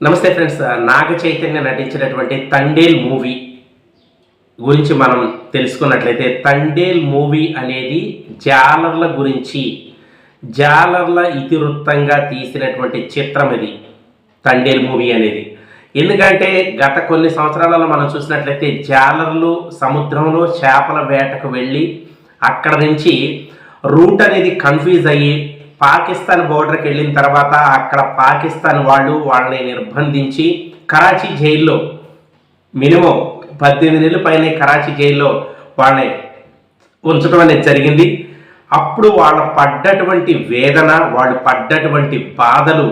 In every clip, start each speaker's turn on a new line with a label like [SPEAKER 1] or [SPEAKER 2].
[SPEAKER 1] నమస్తే ఫ్రెండ్స్ నాగ చైతన్య నటించినటువంటి తండేల్ మూవీ గురించి మనం తెలుసుకున్నట్లయితే తండేల్ మూవీ అనేది జాలర్ల గురించి జాలర్ల ఇతివృత్తంగా తీసినటువంటి చిత్రం ఇది తండేల్ మూవీ అనేది. ఎందుకంటే గత కొన్ని సంవత్సరాలలో మనం చూసినట్లయితే జాలర్లు సముద్రంలో చేపల వేటకు వెళ్ళి అక్కడ నుంచి రూట్ అనేది కన్ఫ్యూజ్ అయ్యి పాకిస్తాన్ బోర్డర్కి వెళ్ళిన తర్వాత అక్కడ పాకిస్తాన్ వాళ్ళు వాళ్ళని నిర్బంధించి కరాచీ జైల్లో మినిమం పద్దెనిమిది నెలల పైన కరాచీ జైల్లో వాళ్ళని ఉంచడం అనేది జరిగింది. అప్పుడు వాళ్ళు పడ్డటువంటి వేదన వాళ్ళు పడ్డటువంటి బాధలు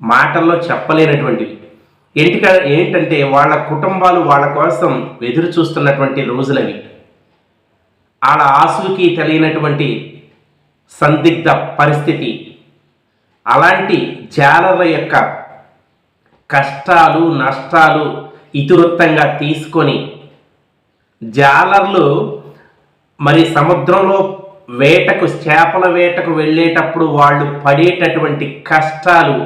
[SPEAKER 1] మాటల్లో చెప్పలేనటువంటివి. ఏంటి ఏంటంటే వాళ్ళ కుటుంబాలు వాళ్ళ కోసం ఎదురు చూస్తున్నటువంటి రోజులవి. వాళ్ళ ఆసుకి తెలియనటువంటి సందిగ్ధ పరిస్థితి. అలాంటి జాలర్ల యొక్క కష్టాలు నష్టాలు ఇతివృత్తంగా తీసుకొని జాలర్లు మరి సముద్రంలో వేటకు చేపల వేటకు వెళ్ళేటప్పుడు వాళ్ళు పడేటటువంటి కష్టాలు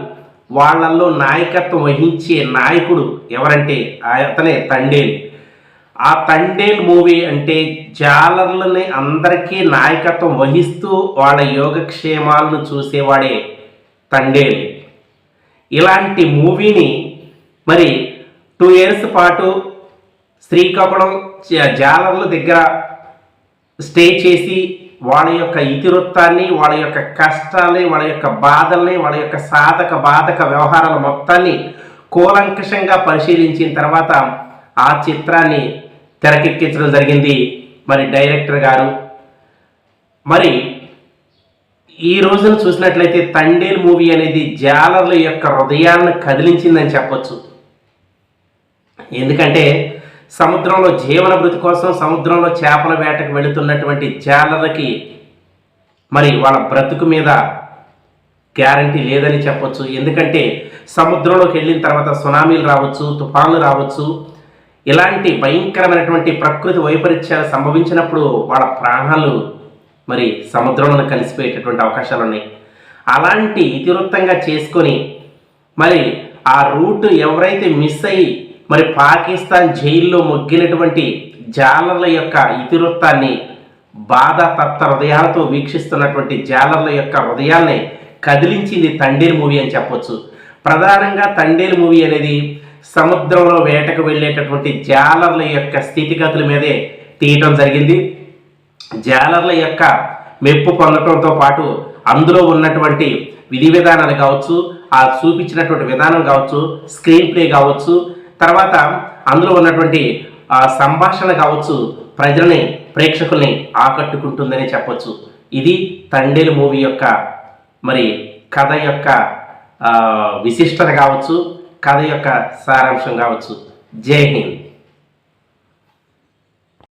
[SPEAKER 1] వాళ్ళల్లో నాయకత్వం వహించే నాయకుడు ఎవరంటే అతనే తండేలు. ఆ తండేల్ మూవీ అంటే జాలర్లని అందరికీ నాయకత్వం వహిస్తూ వాళ్ళ యోగక్షేమాలను చూసేవాడే తండేల్. ఇలాంటి మూవీని మరి టూ ఇయర్స్ పాటు శ్రీకాకుళం జాలర్ల దగ్గర స్టే చేసి వాళ్ళ యొక్క ఇతివృత్తాన్ని వాళ్ళ యొక్క కష్టాలని వాళ్ళ యొక్క బాధల్ని వాళ్ళ యొక్క సాధక బాధక వ్యవహారాల మొత్తాన్ని కూలంకషంగా పరిశీలించిన తర్వాత ఆ చిత్రాన్ని తెరకెక్కించడం జరిగింది. మరి డైరెక్టర్ గారు మరి ఈ రోజున చూసినట్లయితే తండేల్ మూవీ అనేది జాలర్ల యొక్క హృదయాన్ని కదిలించిందని చెప్పొచ్చు. ఎందుకంటే సముద్రంలో జీవన భృతి కోసం సముద్రంలో చేపల వేటకు వెళుతున్నటువంటి జాలర్లకి మరి వాళ్ళ బ్రతుకు మీద గ్యారంటీ లేదని చెప్పొచ్చు. ఎందుకంటే సముద్రంలోకి వెళ్ళిన తర్వాత సునామీలు రావచ్చు తుఫాన్లు రావచ్చు ఇలాంటి భయంకరమైనటువంటి ప్రకృతి వైపరీత్యాలు సంభవించినప్పుడు వాళ్ళ ప్రాణాలు మరి సముద్రంలో కలిసిపోయేటటువంటి అవకాశాలు ఉన్నాయి. అలాంటి ఇతివృత్తంగా చేసుకొని మరి ఆ రూట్ ఎవరైతే మిస్ అయ్యి మరి పాకిస్తాన్ జైల్లో మొగ్గినటువంటి జాలర్ల యొక్క ఇతివృత్తాన్ని బాధ తత్వ హృదయాలతో వీక్షిస్తున్నటువంటి జాలర్ల యొక్క హృదయాల్ని కదిలించింది తండేలు మూవీ అని చెప్పొచ్చు. ప్రధానంగా తండేలు మూవీ అనేది సముద్రంలో వేటకు వెళ్ళేటటువంటి జాలర్ల యొక్క స్థితిగతుల మీదే తీయటం జరిగింది. జాలర్ల యొక్క మెప్పు పొందటంతో పాటు అందులో ఉన్నటువంటి విధి విధానాలు కావచ్చు ఆ చూపించినటువంటి విధానం కావచ్చు స్క్రీన్ ప్లే కావచ్చు తర్వాత అందులో ఉన్నటువంటి సంభాషణ కావచ్చు ప్రజల్ని ప్రేక్షకుల్ని ఆకట్టుకుంటుందని చెప్పొచ్చు. ఇది తండేలు మూవీ యొక్క మరి కథ యొక్క విశిష్టత కావచ్చు. కథ యొక్క సారాంశం కావచ్చు. జై హింద్.